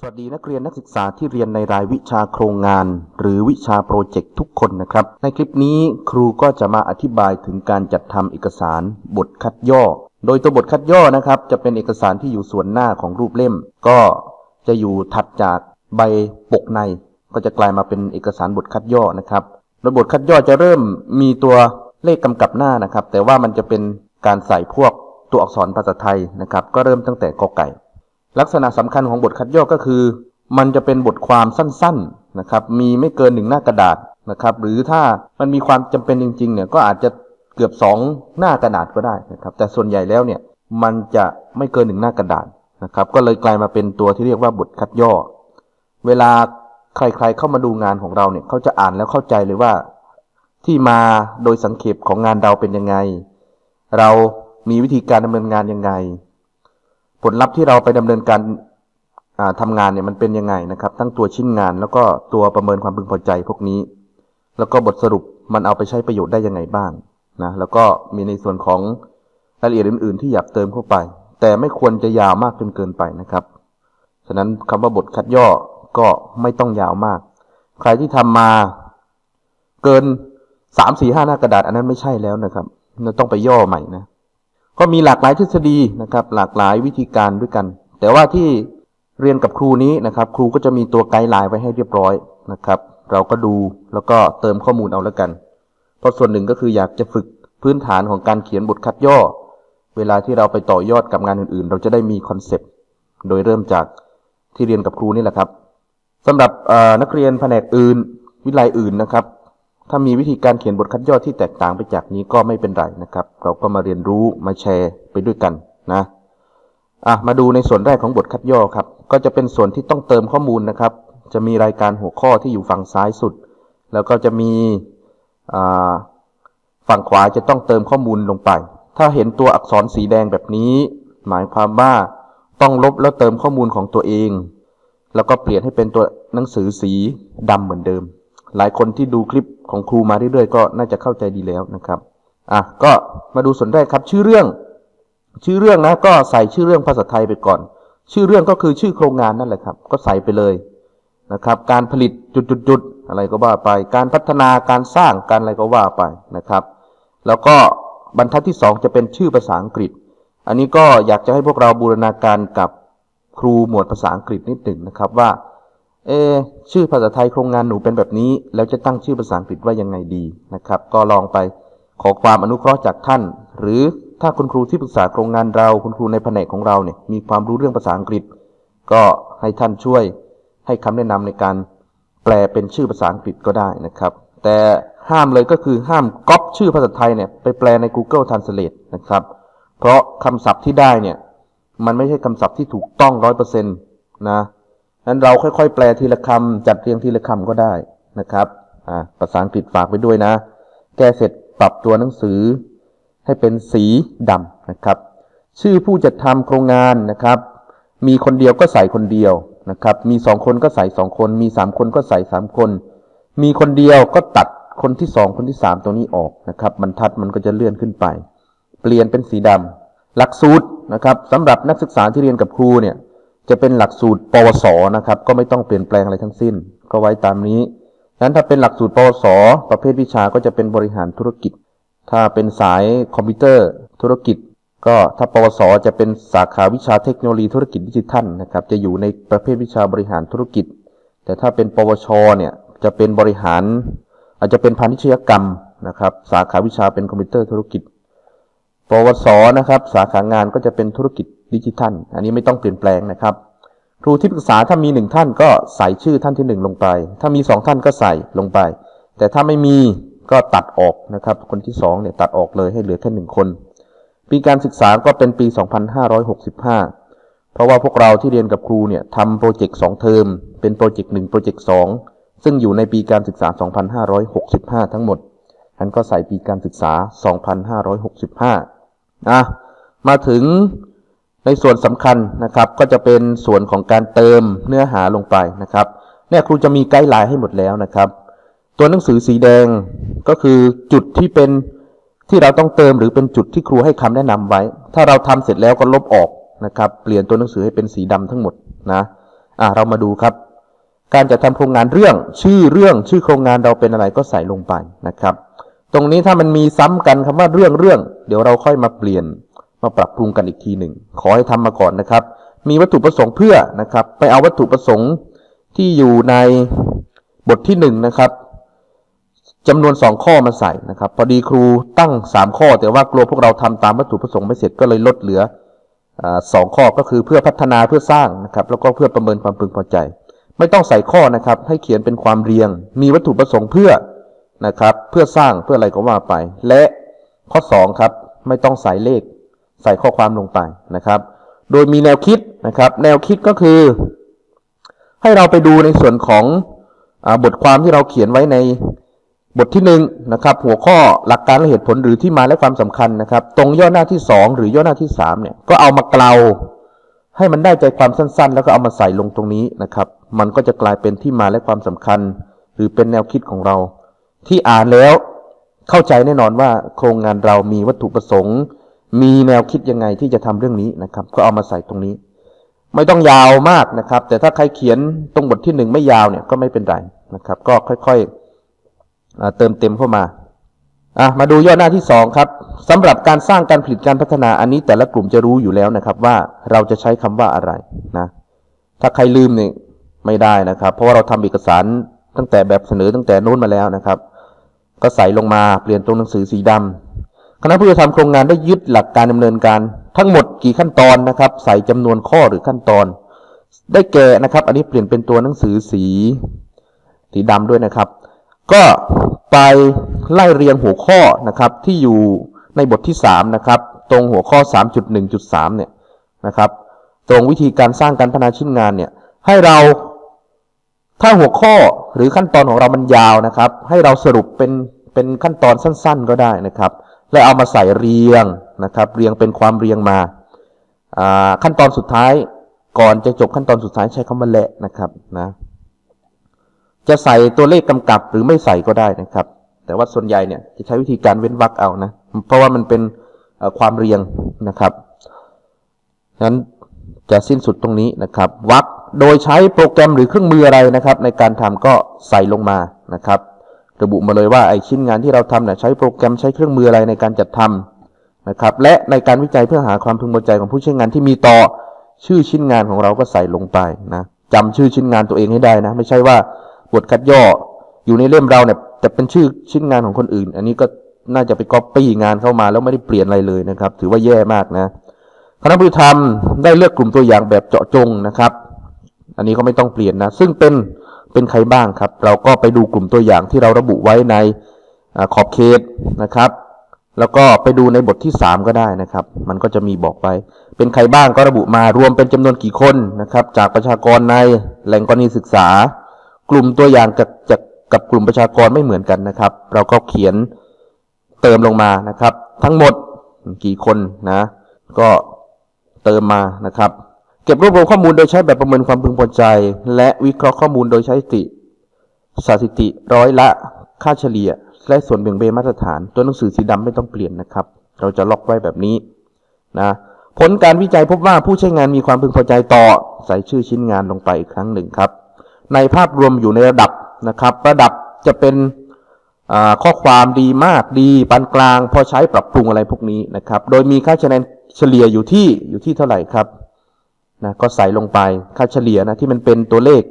สวัสดีนักเรียนนักศึกษาที่เรียนในรายวิชาโครงงาน หรือวิชาโปรเจกต์ทุกคนนะครับ ในคลิปนี้ครูก็จะมาอธิบายถึงการจัดทำเอกสารบทคัดย่อ โดยตัวบทคัดย่อนะครับ จะเป็นเอกสารที่อยู่ส่วนหน้าของรูปเล่ม ก็จะอยู่ถัดจากใบปกใน ก็จะกลายมาเป็นเอกสารบทคัดย่อนะครับโดยบทคัดย่อจะเริ่มมีตัวเลขกำกับหน้านะครับ แต่ว่ามันจะเป็นการใส่พวกตัวอักษรภาษาไทยนะครับ ก็เริ่มตั้งแต่กอไก่ ลักษณะสำคัญของบทคัดย่อก็คือ มันจะเป็นบทความสั้นๆนะครับ มีไม่เกินหนึ่งหน้ากระดาษนะครับ หรือถ้ามันมีความจำเป็นจริงๆเนี่ยก็อาจจะเกือบสองหน้ากระดาษก็ได้นะครับ แต่ส่วนใหญ่แล้วเนี่ยมันจะไม่เกินหนึ่งหน้ากระดาษนะครับ ก็เลยกลายมาเป็นตัวที่เรียกว่าบทคัดย่อ เวลาใครๆเข้ามาดูงานของเราเนี่ยเขาจะอ่านแล้วเข้าใจเลยว่า ที่มาโดยสังเขปของงานเราเป็นยังไง เรามีวิธีการดำเนินงานยังไง ผลลัพธ์ที่เราไปดำเนินการอ่าทำงานเนี่ยมันเป็นยังไงนะครับ ทั้งตัวชิ้นงานแล้วก็ตัวประเมินความพึงพอใจพวกนี้ แล้วก็บทสรุปมันเอาไปใช้ประโยชน์ได้ยังไงบ้างนะแล้วก็มีในส่วนของรายละเอียดอื่น ๆ ที่อยากเติมเข้าไป แต่ไม่ควรจะยาวมากจนเกินไปนะครับ ฉะนั้นคำว่าบทคัดย่อก็ไม่ต้องยาวมาก ใครที่ทำมาเกินสามสี่ห้าหน้ากระดาษอันนั้นไม่ใช่แล้วนะครับเราต้องไปย่อใหม่นะ ก็มีหลากหลายทฤษฎีนะครับ หลากหลายวิธีการด้วยกัน แต่ว่าที่เรียนกับครูนี้นะครับ ครูก็จะมีตัวไกด์ไลน์ไว้ให้เรียบร้อยนะครับ เราก็ดูแล้วก็เติมข้อมูลเอาแล้วกัน เพราะส่วนหนึ่งก็คืออยากจะฝึกพื้นฐานของการเขียนบทคัดย่อ เวลาที่เราไปต่อยอดกับงานอื่นๆ เราจะได้มีคอนเซปต์โดยเริ่มจากที่เรียนกับครูนี่แหละครับสำหรับนักเรียนแผนกอื่น วิไลอื่นนะครับ ถ้ามีวิธีการเขียนบทคัดย่อที่แตกต่างไปจากนี้ก็ไม่เป็นไรนะครับ เราก็มาเรียนรู้มาแชร์ไปด้วยกันนะอะมาดูในส่วนแรกของบทคัดย่อครับ ก็จะเป็นส่วนที่ต้องเติมข้อมูลนะครับ จะมีรายการหัวข้อที่อยู่ฝั่งซ้ายสุด แล้วก็จะมีฝั่งขวาจะต้องเติมข้อมูลลงไป ถ้าเห็นตัวอักษรสีแดงแบบนี้ หมายความว่าต้องลบแล้วเติมข้อมูลของตัวเอง แล้วก็เปลี่ยนให้เป็นตัวหนังสือสีดำเหมือนเดิม หลายคนที่ดูคลิปของครูมาเรื่อยๆก็น่าจะเข้าใจดีแล้วนะครับอะก็มาดูส่วนแรกครับชื่อเรื่อง ชื่อเรื่องนะก็ใส่ชื่อเรื่องภาษาไทยไปก่อน ชื่อเรื่องก็คือชื่อโครงงานนั่นแหละครับ ก็ใส่ไปเลยนะครับ การผลิตจุดๆๆอะไรก็ว่าไป การพัฒนาการสร้างการอะไรก็ว่าไปนะครับ แล้วก็บรรทัดที่สองจะเป็นชื่อภาษาอังกฤษ อันนี้ก็อยากจะให้พวกเราบูรณาการกับครูหมวดภาษาอังกฤษนิดหนึ่งนะครับว่า เอชื่อภาษาไทยโครงงานหนูเป็นแบบนี้ แล้วจะตั้งชื่อภาษาอังกฤษว่ายังไงดีนะครับ ก็ลองไปขอความอนุเคราะห์จากท่าน หรือถ้าคุณครูที่ปรึกษาโครงงานเรา คุณครูในแผนกของเราเนี่ยมีความรู้เรื่องภาษาอังกฤษ ก็ให้ท่านช่วยให้คำแนะนำในการแปลเป็นชื่อภาษาอังกฤษก็ได้นะครับ แต่ห้ามเลยก็คือห้ามก๊อปชื่อภาษาไทยเนี่ยไปแปลใน Google Translate นะครับ เพราะคำศัพท์ที่ได้เนี่ยมันไม่ใช่คำศัพท์ที่ถูกต้องร้อยเปอร์เซ็นต์นะ นั้นเราค่อยๆ แปลทีละคำจัดเรียงทีละคำก็ได้นะครับอ่าภาษาอังกฤษฝากไปด้วยนะ แก้เสร็จปรับตัวหนังสือ ให้เป็นสีดำนะครับ ชื่อผู้จัดทำโครงงานนะครับ มีคนเดียวก็ใส่คนเดียวนะครับ มีสองคนก็ใส่สองคน มีสามคนก็ใส่สามคน มีคนเดียวก็ตัดคนที่สองคนที่สามตัวนี้ออกนะครับบรรทัดมันก็จะเลื่อนขึ้นไป เปลี่ยนเป็นสีดำหลักสูตรนะครับสำหรับนักศึกษาที่เรียนกับครูเนี่ย จะเป็นหลักสูตรปวสนะครับ ก็ไม่ต้องเปลี่ยนแปลงอะไรทั้งสิ้น ก็ไว้ตามนี้นั้นถ้าเป็นหลักสูตรปวส ประเภทวิชาก็จะเป็นบริหารธุรกิจ ถ้าเป็นสายคอมพิวเตอร์ธุรกิจ ก็ถ้าปวส จะเป็นสาขาวิชาเทคโนโลยีธุรกิจดิจิทัลนะครับ จะอยู่ในประเภทวิชาบริหารธุรกิจ แต่ถ้าเป็นปวช เนี่ยจะเป็นบริหาร อาจจะเป็นพาณิชยกรรมนะครับ สาขาวิชาเป็นคอมพิวเตอร์ธุรกิจ ปวสนะครับ สาขางานก็จะเป็นธุรกิจดิจิทัล อันนี้ไม่ต้องเปลี่ยนแปลงนะครับ ครูที่ปรึกษาถ้ามีหนึ่งท่านก็ใส่ชื่อท่านที่หนึ่งลงไป ถ้ามีสองท่านก็ใส่ลงไป แต่ถ้าไม่มีก็ตัดออกนะครับ คนที่สองเนี่ยตัดออกเลยให้เหลือแค่หนึ่งคน ปีการศึกษาก็เป็นปี 2565 เพราะว่าพวกเราที่เรียนกับครูเนี่ยทำโปรเจกต์สองเทอม เป็นโปรเจกต์หนึ่งโปรเจกต์สองซึ่งอยู่ในปีการศึกษา 2565 ทั้งหมดฉันก็ใส่ปีการศึกษา 2565 นะมาถึงในส่วนสำคัญนะครับ ก็จะเป็นส่วนของการเติมเนื้อหาลงไปนะครับเนี่ยครูจะมีไกด์ไลน์ให้หมดแล้วนะครับ ตัวหนังสือสีแดงก็คือจุดที่เป็นที่เราต้องเติมหรือเป็นจุดที่ครูให้คำแนะนำไว้ ถ้าเราทำเสร็จแล้วก็ลบออกนะครับ เปลี่ยนตัวหนังสือให้เป็นสีดำทั้งหมดนะอะเรามาดูครับ การจะทำโครงงานเรื่อง ชื่อเรื่องชื่อโครงงานเราเป็นอะไรก็ใส่ลงไปนะครับ ตรงนี้ถ้ามันมีซ้ำกันคำว่าเรื่องเรื่องเดี๋ยวเราค่อยมาเปลี่ยนมาปรับปรุงกันอีกทีหนึ่ง ขอให้ทำมาก่อนนะครับ มีวัตถุประสงค์เพื่อนะครับ ไปเอาวัตถุประสงค์ที่อยู่ในบทที่หนึ่งนะครับจำนวนสองข้อมาใส่นะครับ พอดีครูตั้งสามข้อ แต่ว่ากลัวพวกเราทำตามวัตถุประสงค์ไม่เสร็จก็เลยลดเหลือสองข้อก็คือเพื่อพัฒนาเพื่อสร้างนะครับ แล้วก็เพื่อประเมินความพึงพอใจ ไม่ต้องใส่ข้อนะครับ ให้เขียนเป็นความเรียง มีวัตถุประสงค์เพื่อ นะครับ เพื่อสร้างเพื่ออะไรก็ว่าไป และข้อสองครับไม่ต้องใส่เลข ใส่ข้อความลงไปนะครับ โดยมีแนวคิดนะครับ แนวคิดก็คือ ให้เราไปดูในส่วนของอบทความที่เราเขียนไว้ในบทที่หนึ่งนะครับ หัวข้อหลักการและเหตุผลหรือที่มาและความสำคัญนะครับ ตรงย่อหน้าที่สองหรือย่อหน้าที่สามเนี่ยก็เอามาเกลาให้มันได้ใจความสั้น ๆ แล้วก็เอามาใส่ลงตรงนี้นะครับ มันก็จะกลายเป็นที่มาและความสำคัญ หรือเป็นแนวคิดของเรา ที่อ่านแล้วเข้าใจแน่นอนว่าโครงงานเรามีวัตถุประสงค์ มีแนวคิดยังไงที่จะทำเรื่องนี้นะครับ ก็เอามาใส่ตรงนี้ ไม่ต้องยาวมากนะครับ แต่ถ้าใครเขียนตรงบทที่หนึ่งไม่ยาวเนี่ยก็ไม่เป็นไรนะครับ ก็ค่อยๆเติมเต็มเข้ามาอะมาดูย่อหน้าที่สองครับสำหรับการสร้างการผลิตการพัฒนาอันนี้แต่ละกลุ่มจะรู้อยู่แล้วนะครับว่าเราจะใช้คำว่าอะไรนะถ้าใครลืมเนี่ยไม่ได้นะครับ เพราะว่าเราทำเอกสารตั้งแต่แบบเสนอตั้งแต่โน้นมาแล้วนะครับ ก็ใส่ลงมาเปลี่ยนตรงหนังสือสีดำคณะผู้จะทำโครงงานได้ยึดหลักการดำเนินการ ทั้งหมดกี่ขั้นตอนนะครับ ใส่จำนวนข้อหรือขั้นตอน ได้แก่นะครับ อันนี้เปลี่ยนเป็นตัวหนังสือสี สีดำด้วยนะครับ ก็ไปไล่เรียงหัวข้อนะครับ ที่อยู่ในบทที่3นะครับ ตรงหัวข้อ 3.1.3 เนี่ยนะครับ ตรงวิธีการสร้างการพัฒนาชิ้นงานเนี่ย ให้เรา ถ้าหัวข้อหรือขั้นตอนของเรามันยาวนะครับ ให้เราสรุปเป็นเป็นขั้นตอนสั้นๆ ก็ได้นะครับ แล้วเอามาใส่เรียงนะครับ เรียงเป็นความเรียงมา ขั้นตอนสุดท้ายก่อนจะจบขั้นตอนสุดท้ายใช้คำว่าและนะครับนะจะใส่ตัวเลขกำกับหรือไม่ใส่ก็ได้นะครับ แต่ว่าส่วนใหญ่เนี่ยจะใช้วิธีการเว้นวรรคเอานะ เพราะว่ามันเป็นความเรียงนะครับนั้นจะสิ้นสุดตรงนี้นะครับวรรค โดยใช้โปรแกรมหรือเครื่องมืออะไรนะครับ ในการทำก็ใส่ลงมานะครับ ระบุมาเลยว่าไอชิ้นงานที่เราทำเนี่ยใช้โปรแกรมใช้เครื่องมืออะไรในการจัดทำนะครับ และในการวิจัยเพื่อหาความพึงพอใจของผู้ใช้งานที่มีต่อชื่อชิ้นงานของเราก็ใส่ลงไปนะจำชื่อชิ้นงานตัวเองให้ได้นะ ไม่ใช่ว่าบทคัดย่ออยู่ในเล่มเราเนี่ยแต่เป็นชื่อชิ้นงานของคนอื่น อันนี้ก็น่าจะไปก๊อปปี้งานเข้ามาแล้วไม่ได้เปลี่ยนอะไรเลยนะครับ ถือว่าแย่มากนะคณะผู้ทำได้เลือกกลุ่มตัวอย่างแบบเจาะจงนะครับ อันนี้ก็ไม่ต้องเปลี่ยนนะ ซึ่งเป็นเป็นใครบ้างครับ เราก็ไปดูกลุ่มตัวอย่างที่เราระบุไว้ในอขอบเขตนะครับ แล้วก็ไปดูในบทที่ 3 ก็ได้นะครับ มันก็จะมีบอกไป เป็นใครบ้างก็ระบุมารวมเป็นจำนวนกี่คนนะครับ จากประชากรในแหล่งกรณีศึกษา กลุ่มตัวอย่างจากจากกับกลุ่มประชากรไม่เหมือนกันนะครับ เราก็เขียนเติมลงมานะครับ ทั้งหมดกี่คนนะ ก็เติมมานะครับ เก็บรวบรวมข้อมูลโดยใช้แบบประเมินความพึงพอใจ และวิเคราะห์ข้อมูลโดยใช้สติสถิติร้อยละ ค่าเฉลี่ย และส่วนเบี่ยงเบนมาตรฐาน ตัวหนังสือสีดำไม่ต้องเปลี่ยนนะครับ เราจะล็อกไว้แบบนี้นะผลการวิจัยพบว่าผู้ใช้งานมีความพึงพอใจต่อ ใส่ชื่อชิ้นงานลงไปอีกครั้งหนึ่งครับ ในภาพรวมอยู่ในระดับนะครับ ระดับจะเป็นข้อความดีมากดีปานกลาง พอใช้ปรับปรุงอะไรพวกนี้นะครับ โดยมีค่าคะแนนเฉลี่ยอยู่ที่อยู่ที่เท่าไหร่ครับ นะก็ใส่ลงไปค่าเฉลี่ยนะที่มันเป็นตัวเลข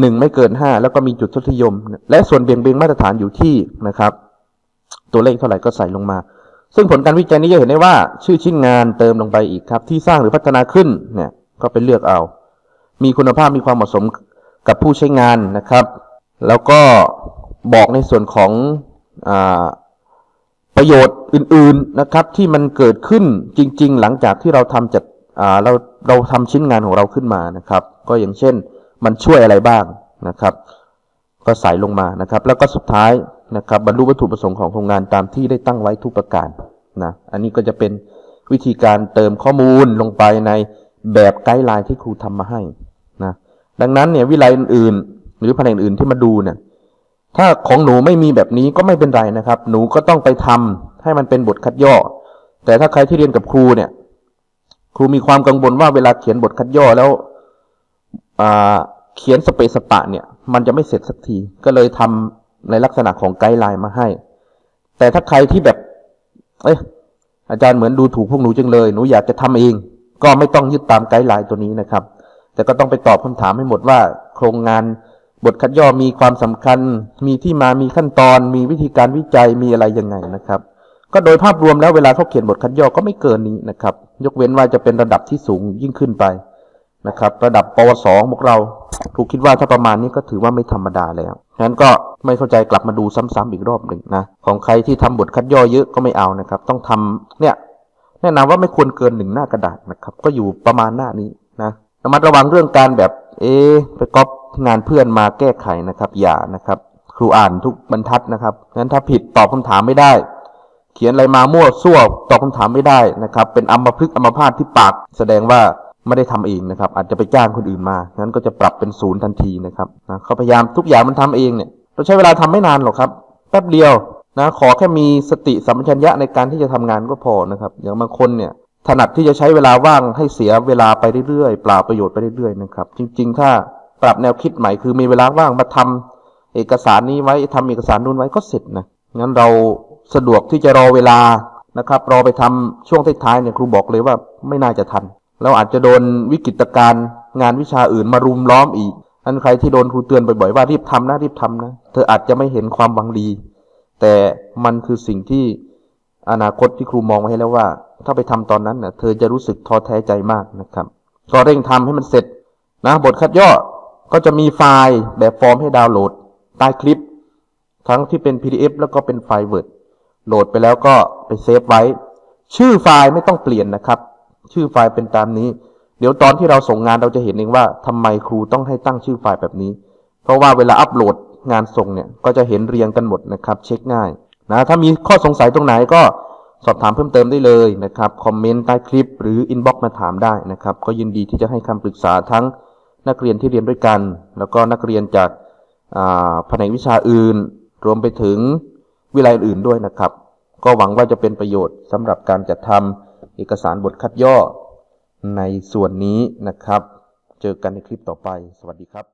หนึ่งไม่เกินห้าแล้วก็มีจุดทศนิยม และส่วนเบี่ยงเบนมาตรฐานอยู่ที่นะครับ ตัวเลขเท่าไหร่ก็ใส่ลงมา ซึ่งผลการวิจัยนี้จะเห็นได้ว่า ชื่อชิ้นงานเติมลงไปอีกครับ ที่สร้างหรือพัฒนาขึ้นเนี่ยก็ไปเลือกเอา มีคุณภาพมีความเหมาะสมกับผู้ใช้งานนะครับ แล้วก็บอกในส่วนของอประโยชน์อื่น ๆนะครับ ที่มันเกิดขึ้นจริง ๆ หลังจากที่เราทำจัด เราเราทำชิ้นงานของเราขึ้นมานะครับ ก็อย่างเช่นมันช่วยอะไรบ้างนะครับ ก็ใส่ลงมานะครับ แล้วก็สุดท้ายนะครับ บรรลุวัตถุประสงค์ของโครงงานตามที่ได้ตั้งไว้ทุกประการนะอันนี้ก็จะเป็นวิธีการเติมข้อมูลลงไปในแบบไกด์ไลน์ที่ครูทำมาให้นะดังนั้นเนี่ยวิไลอื่นๆ หรือแผนกอื่นที่มาดูเนี่ยถ้าของหนูไม่มีแบบนี้ก็ไม่เป็นไรนะครับ หนูก็ต้องไปทำให้มันเป็นบทคัดย่อ แต่ถ้าใครที่เรียนกับครูเนี่ย ครูมีความกังวลว่าเวลาเขียนบทคัดย่อแล้วเขียนสเปซสปะเนี่ย มันจะไม่เสร็จสักที ก็เลยทำในลักษณะของไกด์ไลน์มาให้ แต่ถ้าใครที่แบบ เอ้ยอาจารย์เหมือนดูถูกพวกหนูจังเลย หนูอยากจะทำเอง ก็ไม่ต้องยึดตามไกด์ไลน์ตัวนี้นะครับ แต่ก็ต้องไปตอบคำถามให้หมดว่า โครงงานบทคัดย่อมีความสำคัญ มีที่มามีขั้นตอน มีวิธีการวิจัยมีอะไรยังไงนะครับ ก็โดยภาพรวมแล้วเวลาเขาเขียนบทคัดย่อก็ไม่เกินนี้นะครับ ยกเว้นว่าจะเป็นระดับที่สูงยิ่งขึ้นไปนะครับ ระดับปวสพวกเราครูคิดว่าถ้าประมาณนี้ก็ถือว่าไม่ธรรมดาแล้วฉะนั้นก็ไม่เข้าใจกลับมาดูซ้ำๆอีกรอบหนึ่งนะของใครที่ทำบทคัดย่อเยอะก็ไม่เอานะครับ ต้องทำเนี่ยแนะนำว่าไม่ควรเกินหนึ่งหน้ากระดาษนะครับ ก็อยู่ประมาณหน้านี้นะระมัดระวังเรื่องการแบบเอไปก๊อปงานเพื่อนมาแก้ไขนะครับ อย่านะครับ ครูอ่านทุกบรรทัดนะครับงั้นถ้าผิดตอบคำถามไม่ได้ เขียนอะไรมามั่วซั่วตอบคำถามไม่ได้นะครับ เป็นอัมพฤกษ์อัมพาตที่ปาก แสดงว่าไม่ได้ทำเองนะครับ อาจจะไปจ้างคนอื่นมางั้นก็จะปรับเป็นศูนย์ทันทีนะครับนะเขาพยายามทุกอย่างมันทำเองเนี่ยเราใช้เวลาทำไม่นานหรอกครับ แป๊บเดียวนะขอแค่มีสติสัมปชัญญะในการที่จะทำงานก็พอนะครับ อย่างบางคนเนี่ยถนัดที่จะใช้เวลาว่างให้เสียเวลาไปเรื่อยๆเปล่าประโยชน์ไปเรื่อยๆนะครับ จริง ๆ ถ้าปรับแนวคิดใหม่คือมีเวลาว่างมาทำเอกสารนี้ไว้ทำเอกสารนู้นไว้ก็เสร็จนะงั้นเรา สะดวกที่จะรอเวลานะครับ รอไปทำช่วงท้ายๆเนี่ยครูบอกเลยว่าไม่น่าจะทันเราอาจจะโดนวิกฤตการณ์งานวิชาอื่นมารุมล้อมอีกอันใครที่โดนครูเตือนบ่อยๆว่ารีบทำนะรีบทำนะ เธออาจจะไม่เห็นความหวังดี แต่มันคือสิ่งที่อนาคตที่ครูมองไว้ให้แล้วว่า ถ้าไปทำตอนนั้นเน่ะ เธอจะรู้สึกท้อแท้ใจมากนะครับก็เร่งทำให้มันเสร็จนะบทคัดย่อก็จะมีไฟล์แบบฟอร์มให้ดาวน์โหลดใต้คลิป ทั้งที่เป็น PDF แล้วก็เป็นไฟล์ Word โหลดไปแล้วก็ไปเซฟไว้ ชื่อไฟล์ไม่ต้องเปลี่ยนนะครับ ชื่อไฟล์เป็นตามนี้ เดี๋ยวตอนที่เราส่งงานเราจะเห็นเองว่าทำไมครูต้องให้ตั้งชื่อไฟล์แบบนี้ เพราะว่าเวลาอัปโหลดงานส่งเนี่ยก็จะเห็นเรียงกันหมดนะครับ เช็คง่ายนะถ้ามีข้อสงสัยตรงไหนก็สอบถามเพิ่มเติมได้เลยนะครับ คอมเมนต์ใต้คลิปหรืออินบ็อกซ์มาถามได้นะครับ ก็ยินดีที่จะให้คำปรึกษาทั้งนักเรียนที่เรียนด้วยกัน แล้วก็นักเรียนจากอ่าแผนกวิชาอื่น รวมไปถึง วิไลอื่นด้วยนะครับ ก็หวังว่าจะเป็นประโยชน์สำหรับการจัดทำเอกสารบทคัดย่อในส่วนนี้นะครับ เจอกันในคลิปต่อไป สวัสดีครับ